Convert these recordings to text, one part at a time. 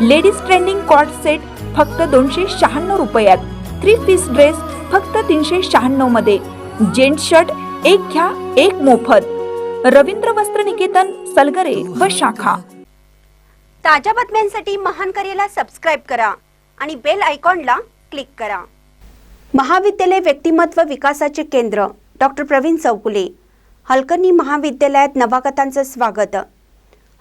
Ladies trending cot set फक्त दोनशे शहाण्णव रुपयात. थ्री पीस ड्रेस फक्त तीनशे शहाण्णवमध्ये. जेंट्स शर्ट एक घ्या एक मोफत. रवींद्र वस्त्र निकेतन सलगरे व शाखा. ताज्या बातम्यांसाठी महान करेला सबस्क्राईब करा आणि बेल आयकॉनला क्लिक करा. महाविद्यालय व्यक्तिमत्व विकासाचे केंद्र डॉक्टर प्रवीण चौकुले हलकर्णी महाविद्यालयात नवागतांचं स्वागत.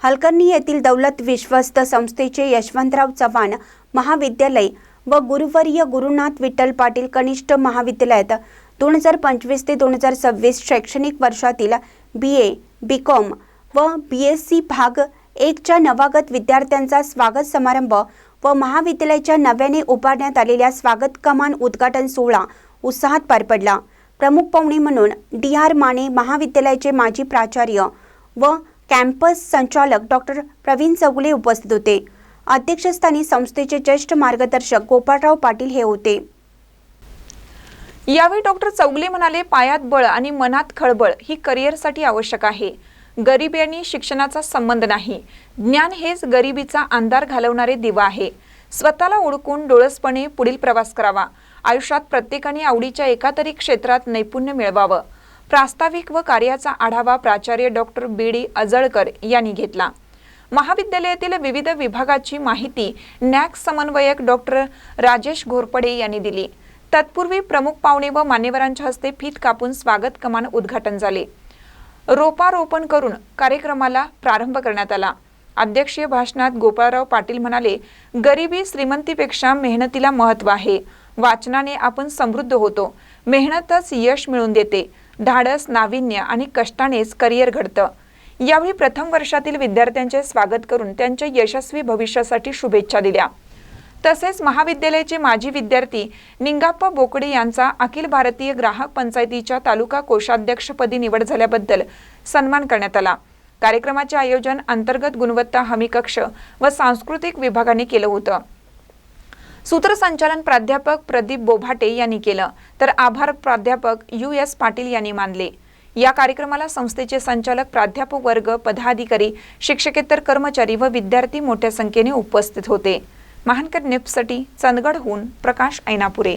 हलकर्णी येथील दौलत विश्वस्त संस्थेचे यशवंतराव चव्हाण महाविद्यालय व गुरुवर्य गुरुनाथ विठ्ठल पाटील कनिष्ठ महाविद्यालयात दोन हजार पंचवीस ते दोन हजार सव्वीस शैक्षणिक वर्षातील बी ए बी कॉम व बी एस सी भाग एकच्या नवागत विद्यार्थ्यांचा स्वागत समारंभ व महाविद्यालयाच्या नव्याने उभारण्यात आलेल्या स्वागत कमान उद्घाटन सोहळा उत्साहात पार पडला. प्रमुख पाहुणे म्हणून डी आर माने महाविद्यालयाचे माजी प्राचार्य व कॅम्पस संचालक डॉक्टर प्रवीण चौगुले उपस्थित होते. अध्यक्षस्थानी संस्थेचे ज्येष्ठ मार्गदर्शक गोपाळराव पाटील हे होते. यावेळी डॉक्टर चौगले म्हणाले पायात बळ आणि मनात खळबळ ही करिअरसाठी आवश्यक आहे. गरिबी आणि शिक्षणाचा संबंध नाही. ज्ञान हेच गरिबीचा अंधार घालवणारे दिवा आहे. स्वतःला ओळखून डोळसपणे पुढील प्रवास करावा. आयुष्यात प्रत्येकाने आवडीच्या एका तरी क्षेत्रात नैपुण्य मिळवावं. प्रास्ताविक व कार्याचा आढावा प्राचार्य डॉक्टर बी. डी. अजळकर यांनी घेतला. महाविद्यालयातील विविध विभागाची माहिती नॅक समन्वयक डॉक्टर राजेश घोरपडे यांनी दिली. तत्पूर्वी प्रमुख पाहुणे व मान्यवरांच्या हस्ते फीत कापून स्वागत कमान उद्घाटन झाले. रोपारोपण करून कार्यक्रमाला प्रारंभ करण्यात आला. अध्यक्षीय भाषणात गोपाळराव पाटील म्हणाले गरिबी श्रीमंतीपेक्षा मेहनतीला महत्त्व आहे. वाचनाने आपण समृद्ध होतो. मेहनतच यश मिळून देते. धाडस नाविन्य आणि कष्टानेच करिअर घडतं. यावेळी प्रथम वर्षातील विद्यार्थ्यांचे स्वागत करून त्यांच्या यशस्वी भविष्यासाठी शुभेच्छा दिल्या. तसेच महाविद्यालयाचे माजी विद्यार्थी निंगाप्पा बोकडे यांचा अखिल भारतीय ग्राहक पंचायतीच्या तालुका कोषाध्यक्षपदी निवड झाल्याबद्दल सन्मान करण्यात आला. कार्यक्रमाचे आयोजन अंतर्गत गुणवत्ता हमी कक्ष व सांस्कृतिक विभागाने केलं होतं. सूत्रसंचालन प्राध्यापक प्रदीप बोभाटे यांनी केलं. तर आभार प्राध्यापक यू एस पाटील यांनी मानले. या कार्यक्रमाला संस्थेचे संचालक प्राध्यापक वर्ग पदाधिकारी शिक्षकेतर कर्मचारी व विद्यार्थी मोठ्या संख्येने उपस्थित होते. महानकर निप्ससाठी चंदगडहून प्रकाश ऐनापुरे.